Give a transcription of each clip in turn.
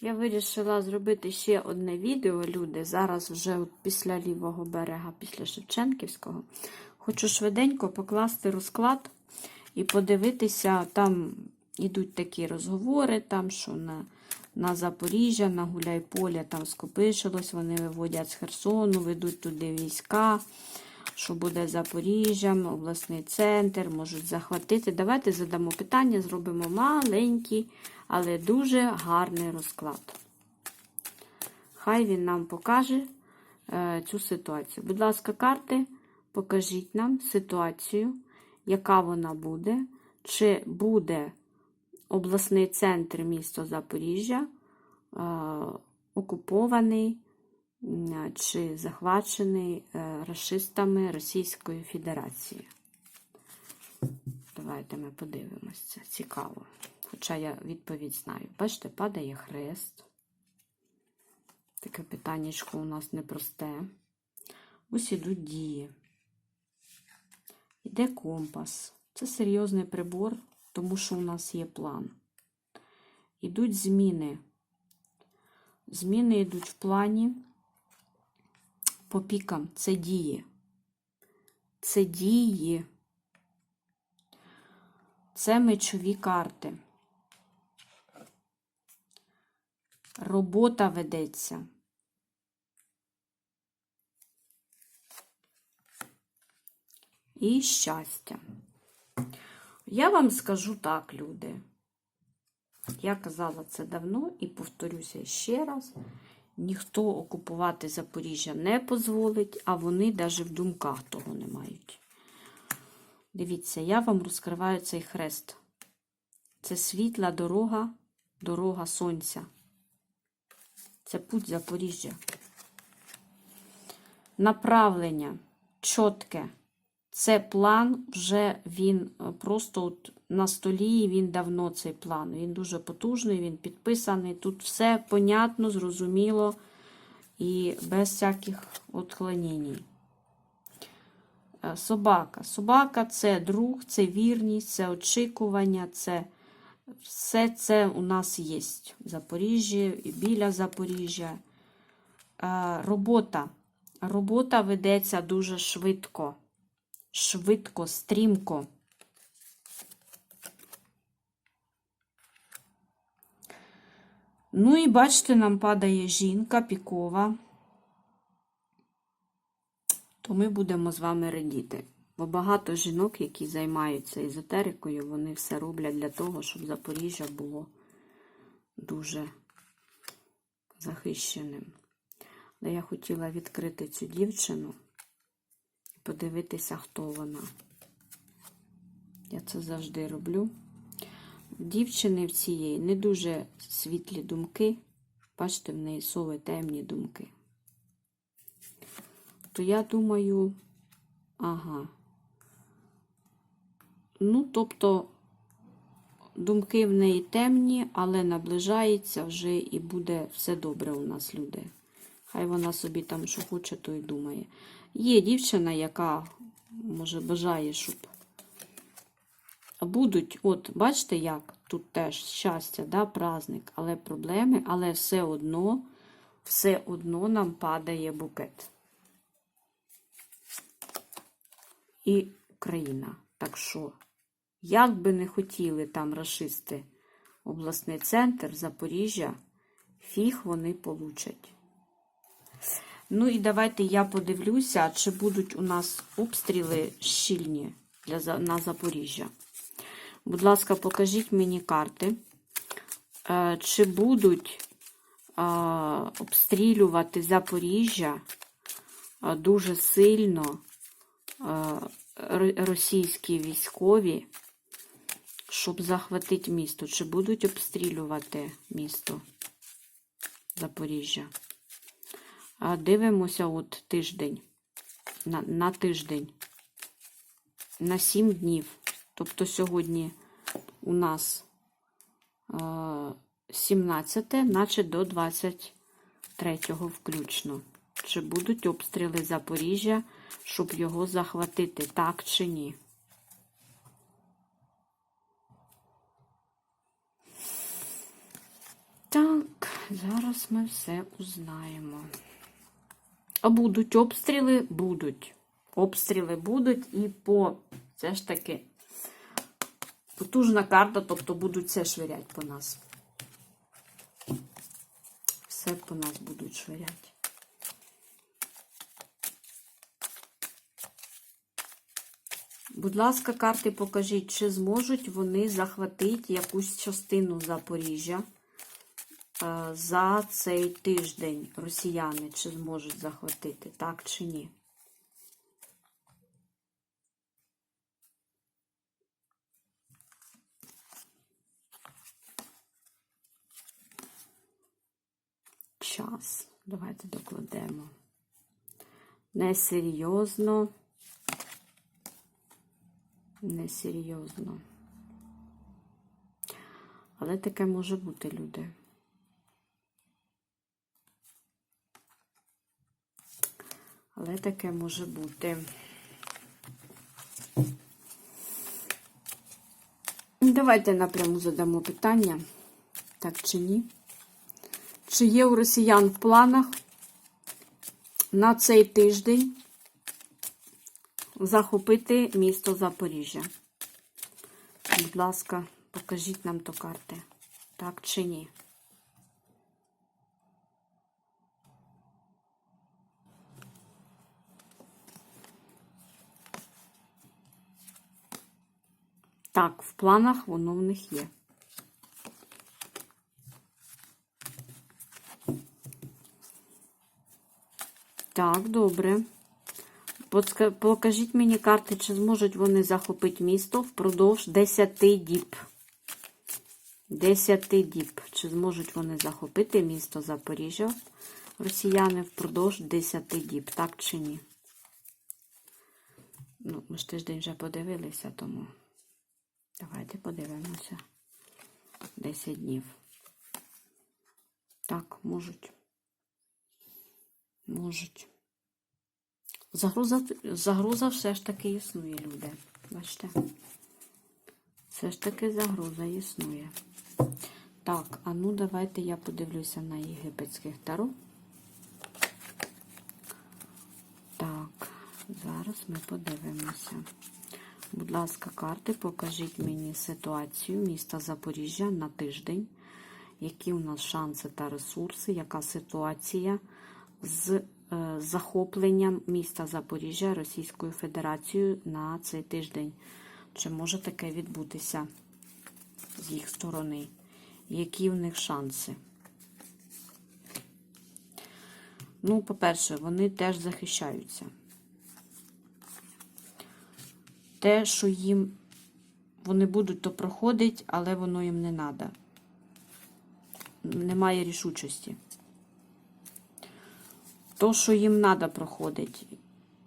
Я вирішила зробити ще одне відео, люди. Зараз вже от після лівого берега, після Шевченківського. Хочу швиденько покласти розклад і подивитися, там ідуть такі розговори, там, що на, на Запоріжжя, на Гуляйполя там скопишилось, вони виводять з Херсону, ведуть туди війська. Що буде Запоріжжям, обласний центр, можуть захватити. Давайте задамо питання, зробимо маленький, але дуже гарний розклад. Хай він нам покаже е, цю ситуацію. Будь ласка, карти, покажіть нам ситуацію, яка вона буде, чи буде обласний центр міста Запоріжжя е, окупований чи захвачений е, расистами Російської Федерації. Давайте ми подивимося. Цікаво. Хоча я відповідь знаю. Бачите, падає хрест. Таке питаннячко у нас непросте. Ось ідуть дії. Іде компас. Це серйозний прибор, тому що у нас є план. Ідуть зміни. Зміни йдуть в плані по пікам. Це дії. Це дії. Це мечові карти. Робота ведеться. І щастя. Я вам скажу так, люди. Я казала це давно і повторюся ще раз. Ніхто окупувати Запоріжжя не дозволить, а вони навіть в думках того не мають. Дивіться, я вам розкриваю цей хрест. Це світла дорога, дорога сонця. Це путь Запоріжжя. Направлення чітке. Це план, вже він е, просто от на столі, він давно цей план. Він дуже потужний, він підписаний. Тут все понятно, зрозуміло і без всяких отклонень. Е, Собака. Собака це друг, це вірність, це очікування, це все це у нас є. В Запоріжжі, і біля Запоріжжя. Е, Робота. Робота ведеться дуже швидко. Швидко, стрімко. Ну і бачите, нам падає жінка пікова. То ми будемо з вами радіти. Бо багато жінок, які займаються езотерикою, вони все роблять для того, щоб Запоріжжя було дуже захищеним. Але я хотіла відкрити цю дівчину подивитися, хто вона. Я це завжди роблю. Дівчини в цієї не дуже світлі думки. Бачите, в неї сови темні думки. То я думаю, ага. Ну, тобто, думки в неї темні, але наближається вже і буде все добре у нас, люди. Хай вона собі там що хоче, то й думає. Є дівчина, яка, може, бажає, щоб будуть, от, бачите, як тут теж щастя, да, праздник, але проблеми, але все одно, все одно нам падає букет. І Україна. Так що, як би не хотіли там расисти обласний центр Запоріжжя, фіг вони получать. Ну і давайте я подивлюся, чи будуть у нас обстріли щільні для, на Запоріжжя. Будь ласка, покажіть мені карти. Е, Чи будуть е, обстрілювати Запоріжжя е, дуже сильно російські військові, щоб захватити місто? Чи будуть обстрілювати місто Запоріжжя? Дивимося от тиждень. На, на тиждень. На 7 днів. Тобто сьогодні у нас е, 17, наче до 23 включно. Чи будуть обстріли Запоріжжя, щоб його захватити, так чи ні? Так. зараз ми все узнаємо. А будуть обстріли? Будуть. Обстріли будуть і по це ж таки потужна карта, тобто будуть все швирять по нас. Все по нас будуть швирять. Будь ласка, карти покажіть, чи зможуть вони захватити якусь частину Запоріжжя за цей тиждень росіяни, чи зможуть захватити, так чи ні? Час. Давайте докладемо. Несерйозно. Несерйозно. Але таке може бути, люди. Але таке може бути. Давайте напряму задамо питання. Так чи ні? Чи є у росіян в планах на цей тиждень захопити місто Запоріжжя? Будь ласка, покажіть нам то карти. Так чи ні? Так, в планах воно в них є. Так, добре. Покажіть мені карти, чи зможуть вони захопити місто впродовж 10 діб. 10 діб. Чи зможуть вони захопити місто Запоріжжя, росіяни, впродовж 10 діб, так чи ні? Ну, ми ж тиждень вже подивилися, тому давайте подивимося. 10 днів. Так, можуть. Можуть. Загроза, загроза все ж таки існує, люди. Бачите? Все ж таки загроза існує. Так, а ну давайте я подивлюся на єгипетських таро. Так, зараз ми подивимося. Будь ласка, карти, покажіть мені ситуацію міста Запоріжжя на тиждень. Які у нас шанси та ресурси, яка ситуація з е, захопленням міста Запоріжжя Російською Федерацією на цей тиждень? Чи може таке відбутися з їх сторони? Які в них шанси? Ну, по-перше, вони теж захищаються. Те, що їм вони будуть, то проходить, але воно їм не треба. Немає рішучості. То, що їм треба проходить,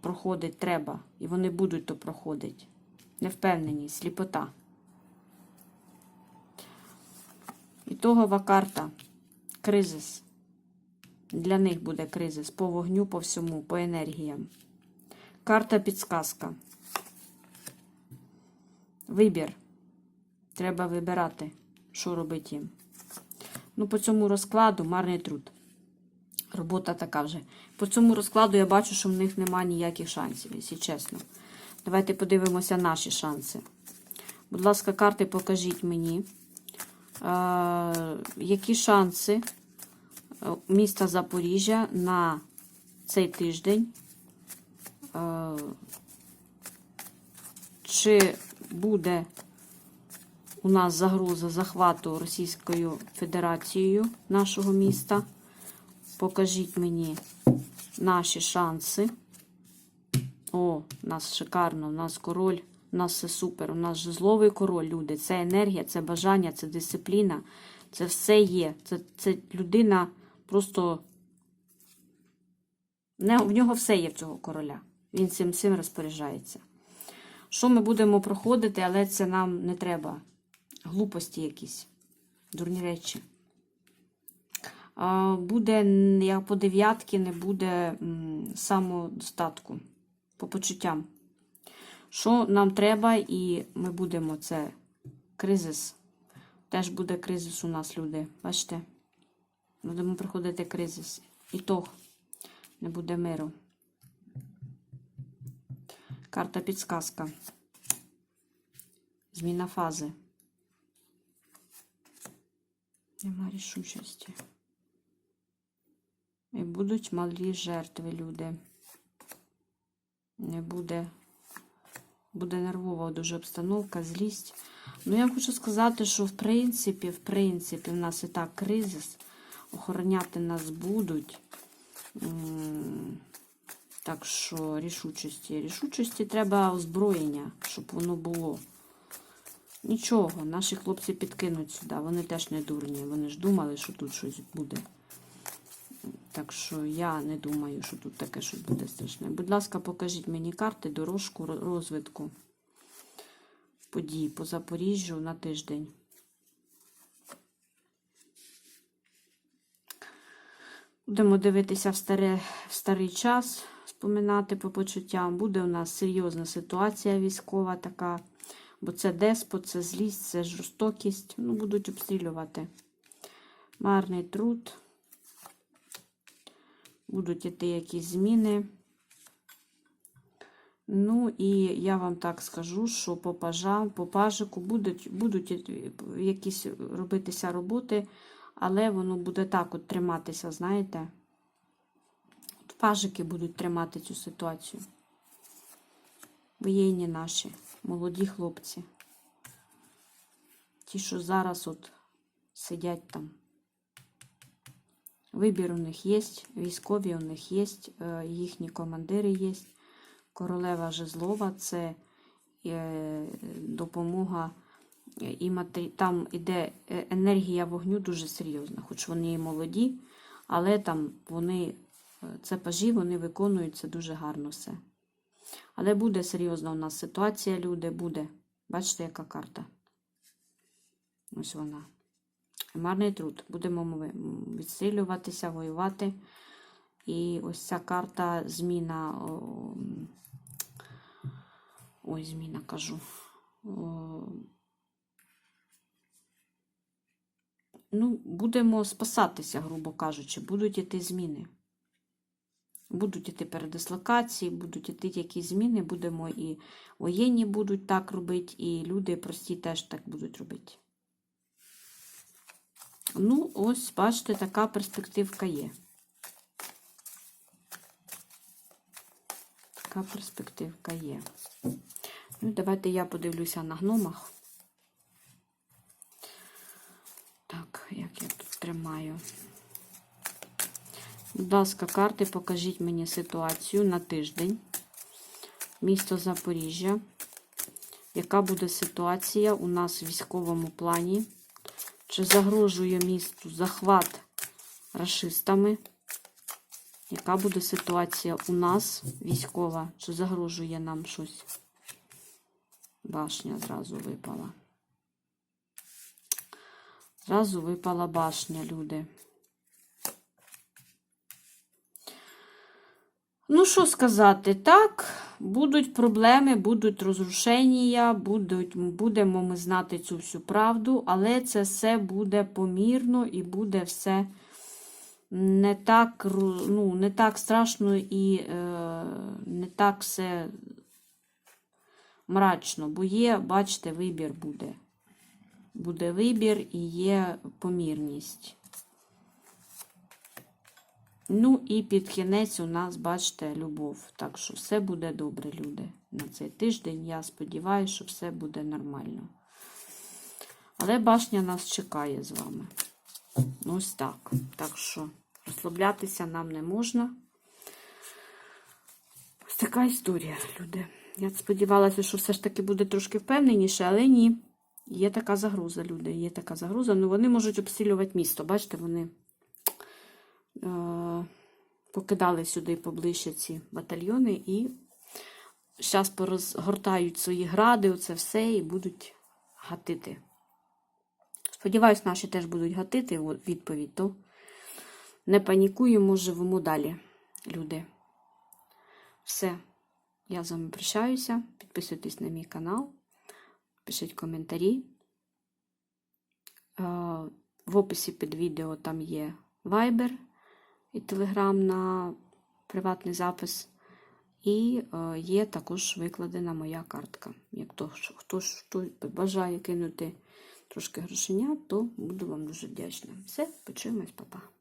проходить треба, і вони будуть то проходить. Невпевненість, сліпота. Ітогова карта. Кризис. Для них буде кризис по вогню, по всьому, по енергіям. Карта підсказка. Вибір. Треба вибирати, що робити їм. Ну, по цьому розкладу марний труд. Робота така вже. По цьому розкладу я бачу, що в них немає ніяких шансів, якщо чесно. Давайте подивимося наші шанси. Будь ласка, карти покажіть мені, е, які шанси е, міста Запоріжжя на цей тиждень. Е, чи буде у нас загроза захвату Російською Федерацією нашого міста? Покажіть мені наші шанси. О, у нас шикарно, у нас король, у нас все супер, у нас жезловий король, люди. Це енергія, це бажання, це дисципліна, це все є. Це, це людина просто. Не, в нього все є в цього короля. Він цим цим розпоряджається. Що ми будемо проходити, але це нам не треба. Глупості якісь, дурні речі. Буде, як по дев'ятки, не буде самодостатку по почуттям. Що нам треба, і ми будемо це кризис. Теж буде кризис у нас, люди. Бачите? Будемо проходити кризис. І то не буде миру. Карта підсказка. Зміна фази. Нема рішучості. І будуть малі жертви, люди. Не буде. Буде нервова дуже обстановка, злість. Ну, я хочу сказати, що в принципі, в принципі, в нас і так кризис. Охороняти нас будуть. Так що рішучості. Рішучості треба озброєння, щоб воно було. Нічого, наші хлопці підкинуть сюди. Вони теж не дурні. Вони ж думали, що тут щось буде. Так що я не думаю, що тут таке щось буде страшне. Будь ласка, покажіть мені карти, дорожку розвитку подій по Запоріжжю на тиждень. Будемо дивитися в, старе, в старий час, споминати по почуттям. Буде у нас серйозна ситуація військова така, бо це деспот, це злість, це жорстокість. Ну, будуть обстрілювати. Марний труд. Будуть іти якісь зміни. Ну, і я вам так скажу, що по пажам, по пажику будуть, будуть якісь робитися роботи, але воно буде так от триматися, знаєте. Пажики будуть тримати цю ситуацію. Воєнні наші, молоді хлопці. Ті, що зараз от сидять там. Вибір у них є, військові у них є, е, їхні командири є. Королева Жезлова це е, допомога і матері... там іде е, енергія вогню дуже серйозна, хоч вони і молоді, але там вони, це пажі, вони виконують це дуже гарно все. Але буде серйозна у нас ситуація, люди, буде. Бачите, яка карта? Ось вона. Марний труд. Будемо ми відстрілюватися, воювати. І ось ця карта зміна. Ой, зміна кажу. Ну, будемо спасатися, грубо кажучи, будуть іти зміни. Будуть іти передислокації, будуть іти якісь зміни, будемо і воєнні будуть так робити, і люди прості теж так будуть робити. Ну, ось, бачите, така перспективка є. Така перспективка є. Ну, давайте я подивлюся на гномах. Так, як я тут тримаю. Будь ласка, карти, покажіть мені ситуацію на тиждень. Місто Запоріжжя. Яка буде ситуація у нас в військовому плані? Чи загрожує місту захват рашистами? Яка буде ситуація у нас військова? Чи загрожує нам щось? Башня зразу випала. Зразу випала башня, люди. Ну, що сказати, так, будуть проблеми, будуть розрушення, будуть, будемо ми знати цю всю правду, але це все буде помірно і буде все не так, ну, не так страшно і е, не так все мрачно, бо є, бачите, вибір буде. Буде вибір і є помірність. Ну і під кінець у нас, бачите, любов. Так що все буде добре, люди. На цей тиждень я сподіваюся, що все буде нормально. Але башня нас чекає з вами. Ось так. Так що розслаблятися нам не можна. Ось така історія, люди. Я сподівалася, що все ж таки буде трошки впевненіше, але ні. Є така загроза, люди. Є така загроза. Ну, вони можуть обстрілювати місто. Бачите, вони покидали сюди поближче ці батальйони і зараз порозгортають свої гради, оце все, і будуть гатити. Сподіваюсь, наші теж будуть гатити відповідь, то не панікуємо, живемо далі, люди. Все. Я з вами прощаюся. Підписуйтесь на мій канал, пишіть коментарі. Е, В описі під відео там є Viber і телеграм на приватний запис. І е, є також викладена моя картка. Як то, хто бажає кинути трошки грошеня, то буду вам дуже вдячна. Все, почуємось, папа.